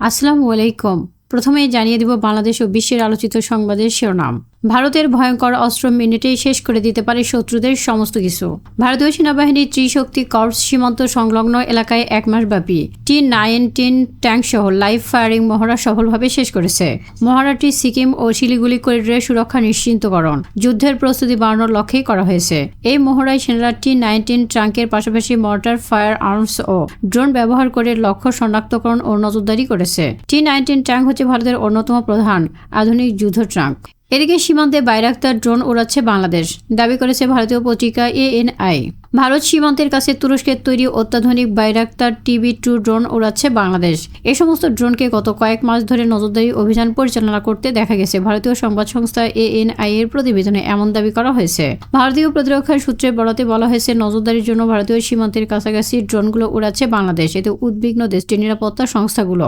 আসসালামু আলাইকুম। প্রথমে জানিয়ে দেব বাংলাদেশ ও বিশ্বের আলোচিত সংবাদের শিরোনাম। ভারতের ভয়ঙ্কর অস্ত্র মিনিটেই শেষ করে দিতে পারে শত্রুদের সমস্ত কিছু। ভারতীয় সেনাবাহিনীর ত্রিশক্তি কর্পস সীমান্ত সংলগ্ন এলাকায় এক মাস ব্যাপী টি নাইনটিন ট্যাঙ্ক সহ লাইভ ফায়ারিং মহড়া সফলভাবে শেষ করেছে। মহড়াটি সিকিম ও শিলিগুড়ি করিডোরের সুরক্ষা নিশ্চিন্তকরণ, যুদ্ধের প্রস্তুতি বাড়ানোর লক্ষ্যেই করা হয়েছে। এই মহড়ায় সেনারা টি নাইনটিন ট্রাঙ্কের পাশাপাশি মর্টার, ফায়ার আর্মস ও ড্রোন ব্যবহার করে লক্ষ্য শনাক্তকরণ ও নজরদারি করেছে। টি নাইনটিন ট্যাঙ্ক হচ্ছে ভারতের অন্যতম প্রধান আধুনিক যুদ্ধ ট্রাঙ্ক এদিকে সীমান্তে বাইরাক্তার ড্রোন ওড়াচ্ছে বাংলাদেশ। দাবি করেছে ভারতীয় পত্রিকা এএনআই। ভারত সীমান্তের কাছে তুরস্কের তৈরি অত্যাধুনিক বাইরাক্তার টিভি টু ড্রোন ওড়াচ্ছে বাংলাদেশ। এ সমস্ত ড্রোনকে গত কয়েক মাস ধরে নজরদারি অভিযান পরিচালনা করতে দেখা গেছে। ভারতীয় সংবাদ সংস্থা এএনআই এর প্রতিবেদনে এমন দাবি করা হয়েছে। ভারতীয় প্রতিরক্ষা সূত্রে বরাতে বলা হয়েছে, নজরদারির জন্য ভারতীয় সীমান্তের কাছাকাছি ড্রোনগুলো উড়াচ্ছে বাংলাদেশ। এতে উদ্বিগ্ন দেশটির নিরাপত্তা সংস্থাগুলো।